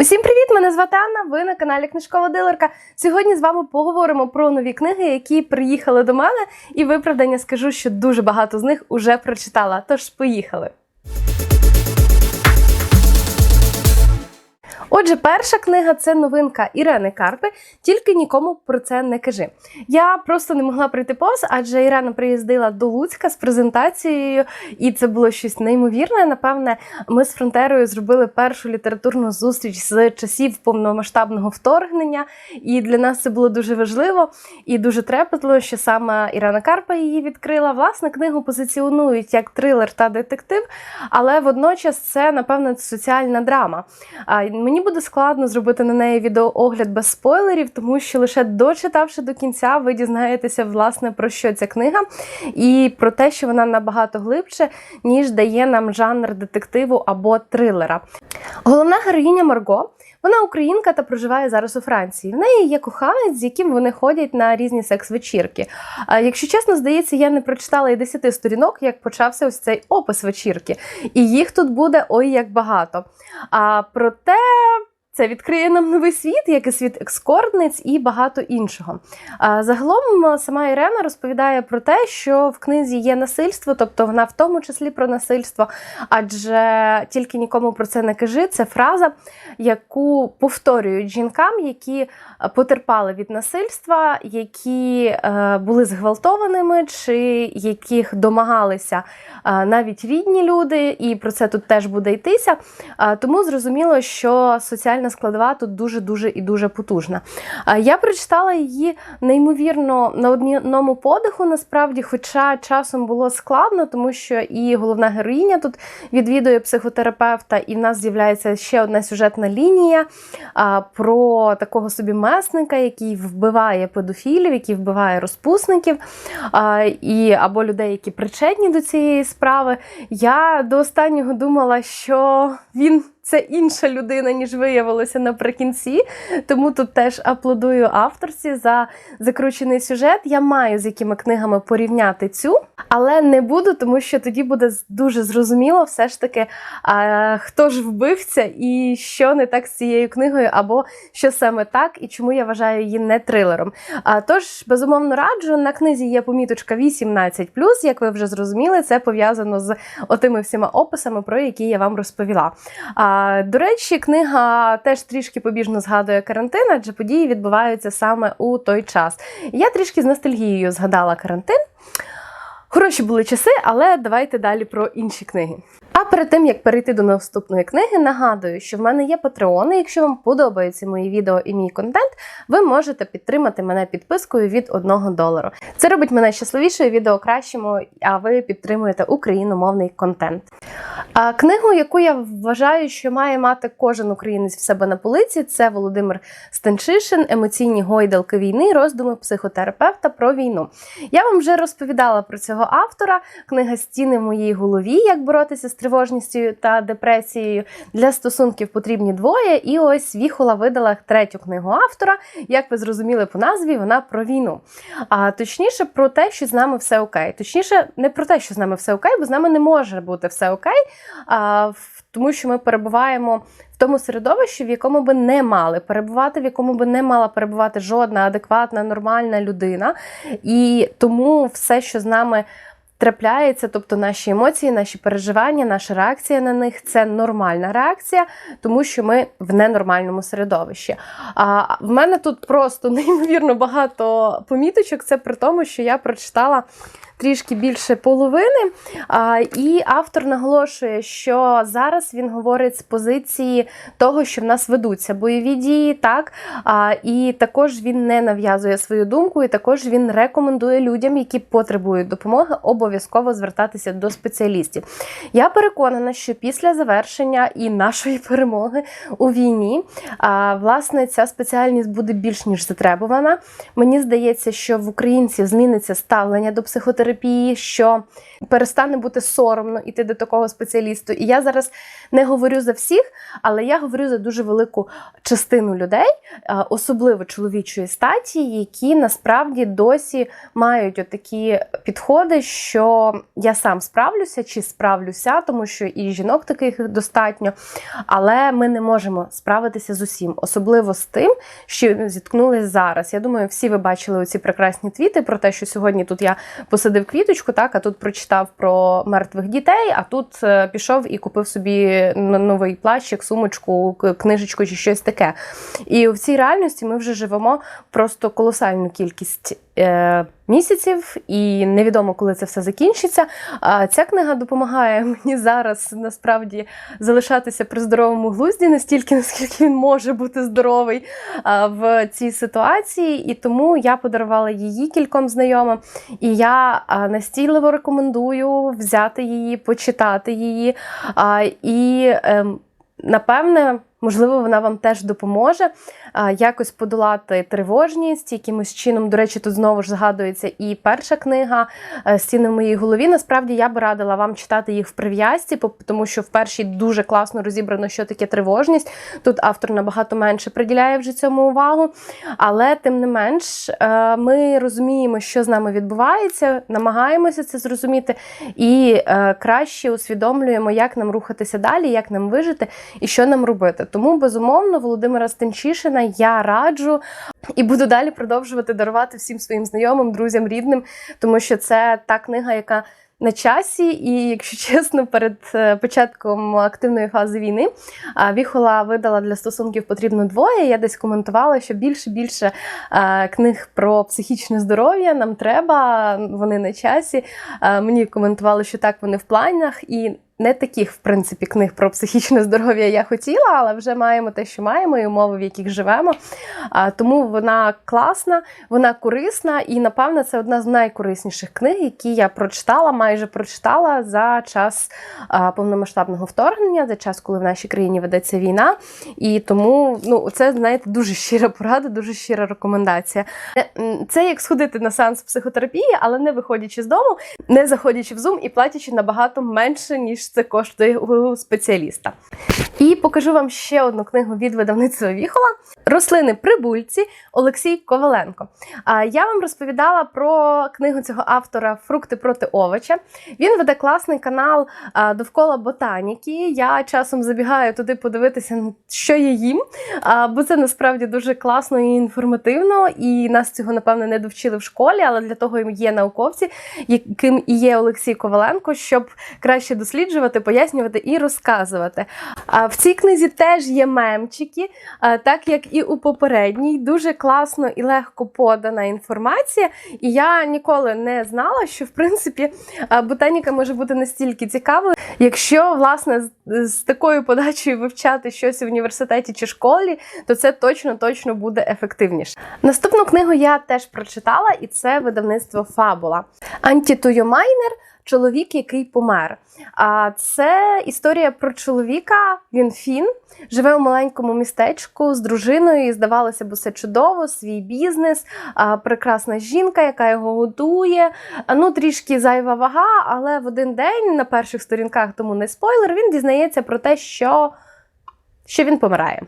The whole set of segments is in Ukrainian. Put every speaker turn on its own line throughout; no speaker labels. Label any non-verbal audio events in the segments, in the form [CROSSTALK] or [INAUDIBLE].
Усім привіт! Мене звати Анна. Ви на каналі Книжкова Дилерка. Сьогодні з вами поговоримо про нові книги, які приїхали до мене, і виправдання скажу, що дуже багато з них уже прочитала. Тож поїхали. Отже, перша книга це новинка Ірени Карпи. Тільки нікому про це не кажи. Я просто не могла прийти повз, адже Ірена приїздила до Луцька з презентацією, і це було щось неймовірне. Напевне, ми з фронтерою зробили першу літературну зустріч з часів повномасштабного вторгнення. І для нас це було дуже важливо і дуже трепетливо, що саме Ірена Карпа її відкрила. Власне, книгу позиціонують як трилер та детектив, але водночас це, напевно, соціальна драма. Мені буде складно зробити на неї відеоогляд без спойлерів, тому що лише дочитавши до кінця, ви дізнаєтеся, власне, про що ця книга, і про те, що вона набагато глибше, ніж дає нам жанр детективу або трилера. Головна героїня Марго. Вона українка та проживає зараз у Франції. В неї є коханець, з яким вони ходять на різні секс-вечірки. Якщо чесно, здається, я не прочитала і 10 сторінок, як почався ось цей опис вечірки. І їх тут буде ой як багато. А проте. Це відкриє нам новий світ, як і світ екскордниць і багато іншого. Загалом сама Ірена розповідає про те, що в книзі є насильство, тобто вона в тому числі про насильство, адже тільки нікому про це не кажи. Це фраза, яку повторюють жінкам, які потерпали від насильства, які е, були зґвалтованими, чи яких домагалися е, навіть рідні люди, і про це тут теж буде йтися. Е, тому зрозуміло, що соціальна складова тут дуже дуже і дуже потужна. Я прочитала її неймовірно на одному подиху, насправді, хоча часом було складно, тому що і головна героїня тут відвідує психотерапевта, і в нас з'являється ще одна сюжетна лінія про такого собі месника, який вбиває педофілів, який вбиває розпусників і або людей, які причетні до цієї справи. Я до останнього думала, що він. Це інша людина, ніж виявилося наприкінці. Тому тут теж аплодую авторці за закручений сюжет. Я маю з якими книгами порівняти цю, але не буду, тому що тоді буде дуже зрозуміло, все ж таки, а, хто ж вбивця і що не так з цією книгою, або що саме так, і чому я вважаю її не трилером. А, Тож, безумовно, раджу, на книзі є поміточка 18, як ви вже зрозуміли, це пов'язано з отими всіма описами, про які я вам розповіла. А, до речі, книга теж трішки побіжно згадує карантин, адже події відбуваються саме у той час. Я трішки з ностальгією згадала карантин. Хороші були часи, але давайте далі про інші книги. А перед тим як перейти до наступної книги, нагадую, що в мене є патреони. Якщо вам подобаються мої відео і мій контент, ви можете підтримати мене підпискою від 1 долару. Це робить мене щасливішою, відео кращому, а ви підтримуєте україномовний контент. А книгу, яку я вважаю, що має мати кожен українець в себе на полиці, це Володимир Стенчишин, емоційні гойдалки війни, роздуми психотерапевта про війну. Я вам вже розповідала про цього автора. Книга Стіни в моїй голові, як боротися з тривожністю та депресією. Для стосунків потрібні двоє. І ось Віхола видала третю книгу автора. Як ви зрозуміли по назві, вона про війну. А точніше, про те, що з нами все окей. Точніше, не про те, що з нами все окей, бо з нами не може бути все окей, а, тому що ми перебуваємо. В тому середовищі, в якому би не мали перебувати, в якому би не мала перебувати жодна адекватна, нормальна людина. І тому все, що з нами трапляється, тобто наші емоції, наші переживання, наша реакція на них це нормальна реакція, тому що ми в ненормальному середовищі. А в мене тут просто [LAUGHS] неймовірно багато поміточок. Це при тому, що я прочитала. Трішки більше половини, і автор наголошує, що зараз він говорить з позиції того, що в нас ведуться бойові дії, так і також він не нав'язує свою думку, і також він рекомендує людям, які потребують допомоги, обов'язково звертатися до спеціалістів. Я переконана, що після завершення і нашої перемоги у війні, власне, ця спеціальність буде більш ніж затребувана. Мені здається, що в українців зміниться ставлення до психотерапії психотерапії, що перестане бути соромно іти до такого спеціалісту. І я зараз не говорю за всіх, але я говорю за дуже велику частину людей, е, особливо чоловічої статі, які насправді досі мають отакі підходи, що я сам справлюся чи справлюся, тому що і жінок таких достатньо, але ми не можемо справитися з усім, особливо з тим, що зіткнулися зараз. Я думаю, всі ви бачили оці прекрасні твіти про те, що сьогодні тут я посадив квіточку, так а тут прочитав про мертвих дітей, а тут е, пішов і купив собі новий плащик, сумочку, книжечку чи щось таке. І в цій реальності ми вже живемо просто колосальну кількість. Е, Місяців, і невідомо, коли це все закінчиться. Ця книга допомагає [LAUGHS] мені зараз насправді залишатися при здоровому глузді настільки, наскільки він може бути здоровий в цій ситуації. І тому я подарувала її кільком знайомим. І я настійливо рекомендую взяти її, почитати її. І ем, напевне. Можливо, вона вам теж допоможе якось подолати тривожність, якимось чином. До речі, тут знову ж згадується і перша книга е, Стіни в моїй голові. Насправді я би радила вам читати їх в прив'язці, тому що в першій дуже класно розібрано, що таке тривожність. Тут автор набагато менше приділяє вже цьому увагу. Але тим не менш, е, ми розуміємо, що з нами відбувається, намагаємося це зрозуміти і е, краще усвідомлюємо, як нам рухатися далі, як нам вижити і що нам робити. Тому, безумовно, Володимира Стенчишина я раджу і буду далі продовжувати дарувати всім своїм знайомим, друзям, рідним, тому що це та книга, яка на часі, і якщо чесно, перед е, початком активної фази війни Віхола видала для стосунків потрібно двоє. Я десь коментувала, що більше більше е, книг про психічне здоров'я нам треба, вони на часі. Е, Мені коментували, що так вони в планах, і не таких, в принципі, книг про психічне здоров'я я хотіла, але вже маємо те, що маємо, і умови, в яких живемо. А, Тому вона класна, вона корисна, і напевно це одна з найкорисніших книг, які я прочитала, майже прочитала за час а, повномасштабного вторгнення, за час, коли в нашій країні ведеться війна. І тому ну, це, знаєте, дуже щира порада, дуже щира рекомендація. Е, Це як сходити на сеанс психотерапії, але не виходячи з дому, не заходячи в Zoom і платячи набагато менше, ніж це коштує у спеціаліста. І покажу вам ще одну книгу від видавництва Віхола Рослини прибульці Олексій Коваленко. Я вам розповідала про книгу цього автора Фрукти проти овоча. Він веде класний канал довкола ботаніки. Я часом забігаю туди подивитися, що я їм, бо це насправді дуже класно і інформативно. І нас цього, напевно, не довчили в школі, але для того є науковці, яким і є Олексій Коваленко, щоб краще досліджувати, пояснювати і розказувати. А в цій книзі теж є мемчики, так як і у попередній, дуже класно і легко подана інформація. І я ніколи не знала, що в принципі ботаніка може бути настільки цікавою, якщо власне з, такою подачею вивчати щось в університеті чи школі, то це точно точно буде ефективніше. Наступну книгу я теж прочитала, і це видавництво Фабула. Антітуйомайнер Чоловік, який помер. А це історія про чоловіка. Він фін, живе у маленькому містечку з дружиною. і Здавалося б, усе чудово, свій бізнес, прекрасна жінка, яка його годує. Ну, трішки зайва вага, але в один день на перших сторінках, тому не спойлер, він дізнається про те, що, що він помирає.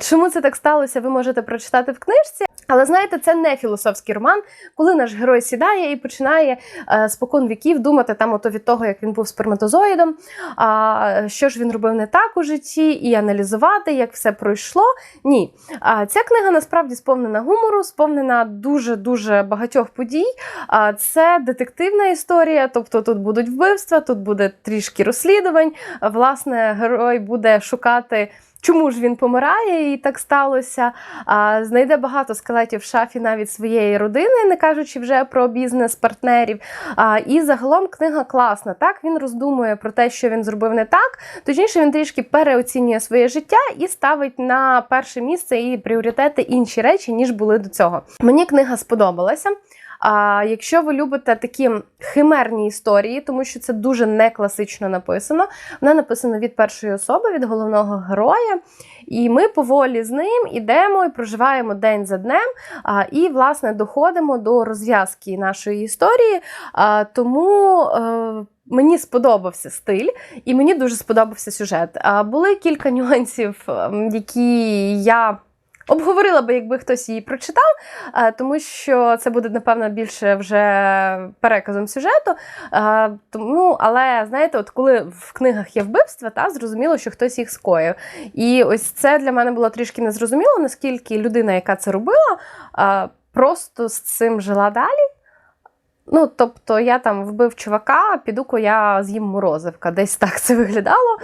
Чому це так сталося, ви можете прочитати в книжці. Але знаєте, це не філософський роман, коли наш герой сідає і починає е, спокон віків думати там ото від того, як він був сперматозоїдом, а, що ж він робив не так у житті, і аналізувати, як все пройшло. Ні. А, ця книга насправді сповнена гумору, сповнена дуже дуже багатьох подій. А, це детективна історія, тобто тут будуть вбивства, тут буде трішки розслідувань. Власне, герой буде шукати. Чому ж він помирає, і так сталося? Знайде багато скелетів в шафі навіть своєї родини, не кажучи вже про бізнес-партнерів. І загалом книга класна. Так він роздумує про те, що він зробив не так. Точніше, він трішки переоцінює своє життя і ставить на перше місце і пріоритети інші речі, ніж були до цього. Мені книга сподобалася. А якщо ви любите такі химерні історії, тому що це дуже не класично написано, вона написана від першої особи, від головного героя. І ми поволі з ним ідемо і проживаємо день за днем, а, і, власне, доходимо до розв'язки нашої історії. А, тому. Е, Мені сподобався стиль, і мені дуже сподобався сюжет. А були кілька нюансів, ем, які я обговорила би, якби хтось її прочитав, е, тому що це буде, напевно, більше вже переказом сюжету. Е, Тому, але знаєте, от коли в книгах є вбивства, та зрозуміло, що хтось їх скоїв. І ось це для мене було трішки незрозуміло, наскільки людина, яка це робила, е, просто з цим жила далі. Ну, тобто, я там вбив чувака, піду-ка я з'їм морозивка. Десь так це виглядало.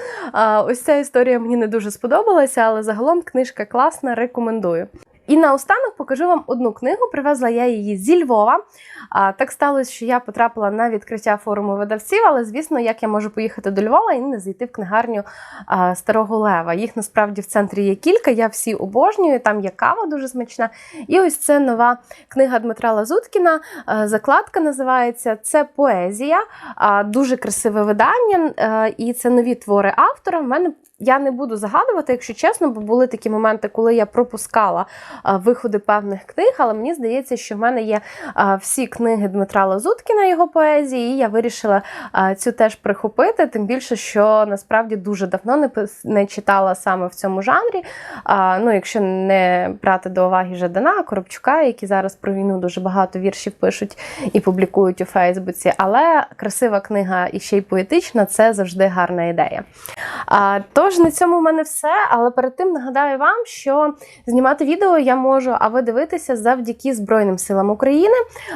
Ось ця історія мені не дуже сподобалася, але загалом книжка класна, рекомендую. І наостанок покажу вам одну книгу. Привезла я її зі Львова. Так сталося, що я потрапила на відкриття форуму видавців, але звісно, як я можу поїхати до Львова і не зайти в книгарню Старого Лева. Їх насправді в центрі є кілька. Я всі обожнюю. Там є кава дуже смачна. І ось це нова книга Дмитра Лазуткіна. Закладка називається Це поезія, дуже красиве видання, і це нові твори автора. В мене я не буду загадувати, якщо чесно, бо були такі моменти, коли я пропускала виходи певних книг, але мені здається, що в мене є всі книги Дмитра Лазуткіна, його поезії, і я вирішила цю теж прихопити, тим більше, що насправді дуже давно не, не читала саме в цьому жанрі. Ну, якщо не брати до уваги Жадана, Коробчука, які зараз про війну дуже багато віршів пишуть і публікують у Фейсбуці, але красива книга і ще й поетична це завжди гарна ідея. Тож на цьому в мене все. Але перед тим нагадаю вам, що знімати відео я можу, а ви дивитися завдяки Збройним силам України.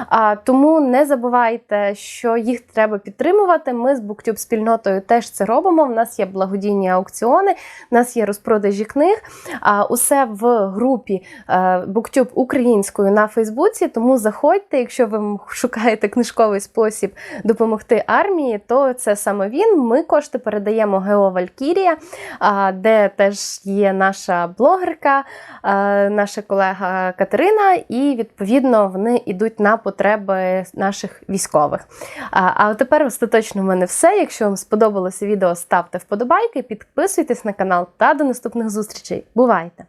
А, тому не забувайте, що їх треба підтримувати. Ми з BookTube спільнотою теж це робимо. У нас є благодійні аукціони, у нас є розпродажі книг. А, усе в групі е, BookTube українською на Фейсбуці. Тому заходьте, якщо ви шукаєте книжковий спосіб допомогти армії, то це саме він. Ми кошти передаємо ГЕО Валькірія, де теж є наша блогерка, наша колега Катерина, і відповідно вони йдуть на потреби наших військових. А, тепер остаточно в мене все. Якщо вам сподобалося відео, ставте вподобайки, підписуйтесь на канал та до наступних зустрічей. Бувайте!